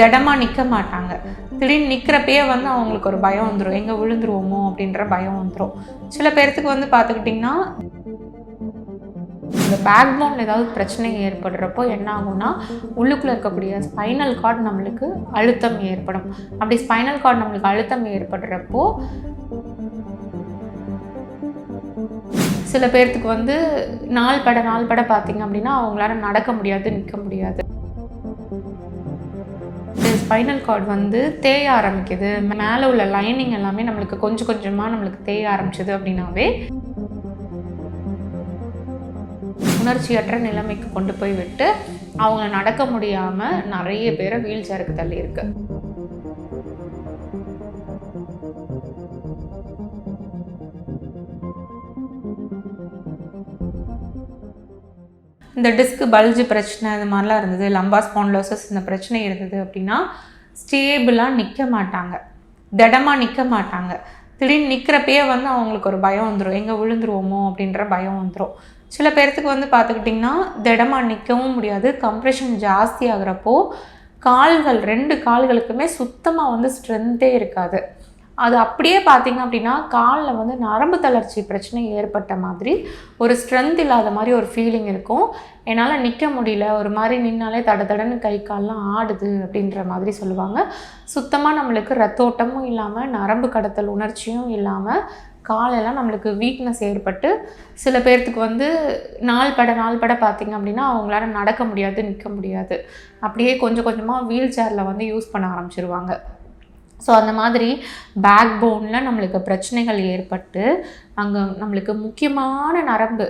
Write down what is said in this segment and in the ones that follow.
திடமாக நிற்க மாட்டாங்க. திடீர்னு நிற்கிறப்பயே வந்து அவங்களுக்கு ஒரு பயம் வந்துடும் எங்கே விழுந்துருவோமோ? அப்படின்ற பயம் வந்துடும் சில பேர்த்துக்கு வந்து பார்த்துக்கிட்டிங்கன்னா இந்த பேக் போனில் ஏதாவது பிரச்சனை ஏற்படுறப்போ என்ன ஆகும்னா உள்ளுக்குள்ளே இருக்கக்கூடிய ஸ்பைனல் கார்டு நம்மளுக்கு அழுத்தம் ஏற்படும். அப்படி ஸ்பைனல் கார்டு நம்மளுக்கு அழுத்தம் ஏற்படுறப்போ சில பேர்த்துக்கு வந்து நாள் பட நாள் பட பார்த்தீங்க அப்படின்னா அவங்களால நடக்க முடியாது நிற்க முடியாது. ஸ்பைனல் கார்டு வந்து தேய ஆரம்பிக்குது. மேலே உள்ள லைனிங் எல்லாமே நம்மளுக்கு கொஞ்சம் கொஞ்சமாக நம்மளுக்கு தேய ஆரம்பிச்சது அப்படின்னாவே உணர்ச்சியற்ற நிலைமைக்கு கொண்டு போய் விட்டு அவங்க நடக்க முடியாமல் நிறைய பேரை வீல் சேருக்கு தள்ளி இருக்குது இந்த டிஸ்க் பல்ஜ் பிரச்சனை இது மாதிரிலாம் இருந்தது. லம்பா ஸ்பான்லோசஸ் இந்த பிரச்சனை இருந்தது அப்படின்னா ஸ்டேபிளாக நிற்க மாட்டாங்க. திடமாக நிற்க மாட்டாங்க. திடீர்னு நிற்கிறப்பயே வந்து அவங்களுக்கு ஒரு பயம் வந்துடும் எங்கே விழுந்துருவோமோ அப்படின்ற பயம் வந்துடும் சில பேர்த்துக்கு வந்து பார்த்துக்கிட்டிங்கன்னா திடமாக நிற்கவும் முடியாது. கம்ப்ரெஷன் ஜாஸ்தி ஆகுறப்போ கால்கள் ரெண்டு கால்களுக்குமே சுத்தமாக வந்து ஸ்ட்ரென்த்தே இருக்காது. அது அப்படியே பார்த்தீங்க அப்படின்னா காலில் வந்து நரம்பு தளர்ச்சி பிரச்சனை ஏற்பட்ட மாதிரி ஒரு ஸ்ட்ரென்த் இல்லாத மாதிரி ஒரு ஃபீலிங் இருக்கும். என்னால் நிற்க முடியல ஒரு மாதிரி நின்னாலே தட தடன்னு கை கால்லாம் ஆடுது அப்படின்ற மாதிரி சொல்லுவாங்க. சுத்தமாக நம்மளுக்கு ரத்தோட்டமும் இல்லாமல் நரம்பு கடத்தல் உணர்ச்சியும் இல்லாமல் காலெல்லாம் நம்மளுக்கு வீக்னஸ் ஏற்பட்டு சில பேர்த்துக்கு வந்து நாள் பட நாள் பட பார்த்தீங்க அப்படின்னா அவங்களால நடக்க முடியாது நிற்க முடியாது. அப்படியே கொஞ்சம் கொஞ்சமாக வீல் சேரில் வந்து யூஸ் பண்ண ஆரம்பிச்சிருவாங்க. ஸோ அந்த மாதிரி பேக் போனில் நம்மளுக்கு பிரச்சனைகள் ஏற்பட்டு அங்கே நம்மளுக்கு முக்கியமான நரம்பு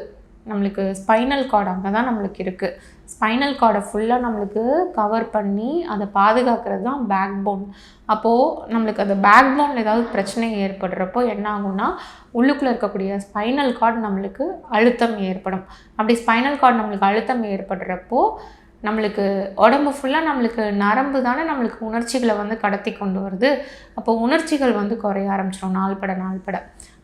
நம்மளுக்கு ஸ்பைனல் கார்டு அங்கே தான் நம்மளுக்கு இருக்குது ஸ்பைனல் கார்டை ஃபுல்லாக நம்மளுக்கு கவர் பண்ணி அதை பாதுகாக்கிறது தான் பேக் போன் அப்போது நம்மளுக்கு அந்த பேக் போனில் ஏதாவது பிரச்சனை ஏற்படுறப்போ என்ன ஆகும்னா உள்ளுக்குள்ளே இருக்கக்கூடிய ஸ்பைனல் கார்டு நம்மளுக்கு அழுத்தம் ஏற்படும். அப்படி ஸ்பைனல் கார்டு நம்மளுக்கு அழுத்தம் ஏற்படுறப்போ நம்மளுக்கு உடம்பு ஃபுல்லாக நம்மளுக்கு நரம்பு தானே நம்மளுக்கு உணர்ச்சிகளை வந்து கடத்தி கொண்டு வருது. அப்போ உணர்ச்சிகள் வந்து குறைய ஆரம்பிச்சிடும் நாள்பட நாள்பட.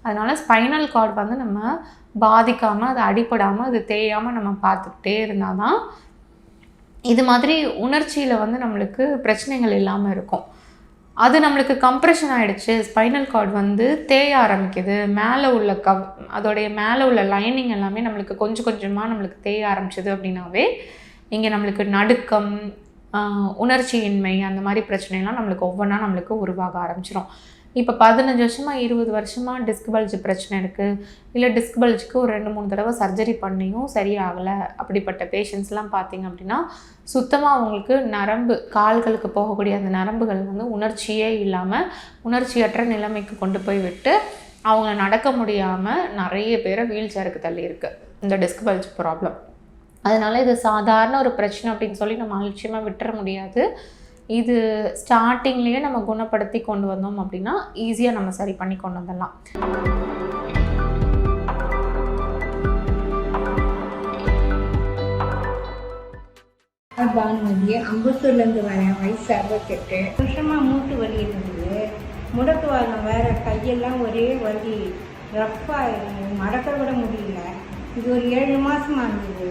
அதனால் ஸ்பைனல் கார்டு வந்து நம்ம பாதிக்காமல் அது அடிபடாமல் அது தேயாமல் நம்ம பார்த்துக்கிட்டே இருந்தால் தான் இது மாதிரி உணர்ச்சியில் வந்து நம்மளுக்கு பிரச்சனைகள் இல்லாமல் இருக்கும். அது நம்மளுக்கு கம்ப்ரெஷன் ஆகிடுச்சு ஸ்பைனல் கார்டு வந்து தேய ஆரம்பிக்குது. மேலே உள்ள கவ் அதோடைய மேலே உள்ள லைனிங் எல்லாமே நம்மளுக்கு கொஞ்சம் கொஞ்சமாக நம்மளுக்கு தேய ஆரம்பிச்சது அப்படின்னாவே இங்கே நம்மளுக்கு நடுக்கம் உணர்ச்சியின்மை அந்த மாதிரி பிரச்சனைலாம் நம்மளுக்கு ஒவ்வொன்றா நம்மளுக்கு உருவாக ஆரம்பிச்சிடும் இப்போ பதினஞ்சு வருஷமாக இருபது வருஷமாக டிஸ்க் பல்ஜ் பிரச்சனை இருக்குது இல்லை டிஸ்க் பல்ஜுக்கு ஒரு ரெண்டு மூணு தடவை சர்ஜரி பண்ணியும் சரியாகலை. அப்படிப்பட்ட பேஷண்ட்ஸ்லாம் பார்த்தீங்க அப்படின்னா சுத்தமாக அவங்களுக்கு நரம்பு கால்களுக்கு போகக்கூடிய அந்த நரம்புகள் வந்து உணர்ச்சியே இல்லாமல் உணர்ச்சியற்ற நிலைமைக்கு கொண்டு போய் விட்டு அவங்க நடக்க முடியாமல் நிறைய பேரை வீல் சேருக்கு தள்ளி இந்த டிஸ்க் பல்ஜ் ப்ராப்ளம் அதனால் இது சாதாரண ஒரு பிரச்சனை அப்படின்னு சொல்லி நம்ம அலட்சியமாக விட்டுற முடியாது. இது ஸ்டார்டிங்லேயே நம்ம குணப்படுத்தி கொண்டு வந்தோம் அப்படின்னா ஈஸியாக நம்ம சரி பண்ணி கொண்டு வந்துடலாம். பானுமதி அம்பத்தூர்லேருந்து வரேன் வயசு அறுபத்தெட்டு வருஷமாக மூட்டு வலி இருந்தது முடக்கு வாரம் வேற கையெல்லாம் ஒரே வலி. ரஃப்பாக மறக்க விட முடியல. இது ஒரு ஏழு மாதமாக இருந்தது.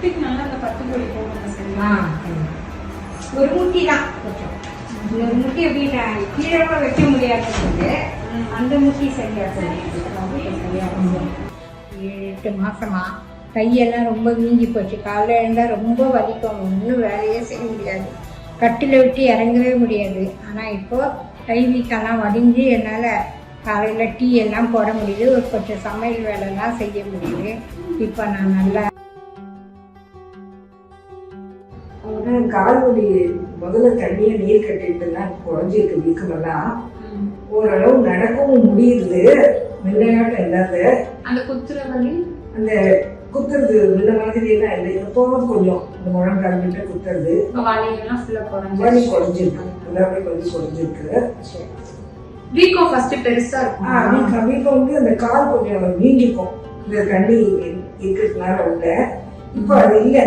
முட்டிக்கு நல்லா அந்த பத்து பொடி போடுங்க சரியா? ஆ சரி. ஒரு முட்டி தான் ஒரு முட்டி அப்படின்னா கீழே கூட வைக்க முடியாதது அந்த முட்டி சரியா எட்டு மாசமா கையெல்லாம் ரொம்ப வீங்கி போச்சு. காலைல எழுந்தால் ரொம்ப வலிக்கும். ஒன்றும் வேலையே செய்ய முடியாது. கட்டில் விட்டு இறங்கவே முடியாது. ஆனால் இப்போ கை வீக்கெல்லாம் வடிஞ்சு என்னால் காலையில் டீ எல்லாம் போட முடியுது. ஒரு கொஞ்சம் சமையல் வேலைலாம் செய்ய முடியுது. இப்போ நான் நல்லா கால் வலி முதல்ல தண்ணியை நீர் கட்டிட்டுலாம் குறைஞ்சிருக்கு வீக்கமெல்லாம். ஓரளவு நடக்கவும் முடியுது. முன்னையாட்டம் இல்லாத அந்த குத்துற வலி? அந்த குத்துறது முன்ன மாதிரி எல்லாம் இல்லை. எப்போவும் கொஞ்சம் இந்த முழங்கால் கிட்ட குத்துறது. வலி குறைஞ்சிருக்கு. எல்லாமே கொஞ்சம் குறைஞ்சிருக்கு. வீக்கம் ஃபர்ஸ்ட் பெருசா ஆ, இருக்கும் வீக்கம் வீக்கம் வந்து அந்த கால் கொஞ்சம் வீங்கிக்கும் இந்த தண்ணி இருக்கிறதுனால உள்ள. இப்போ அது இல்லை.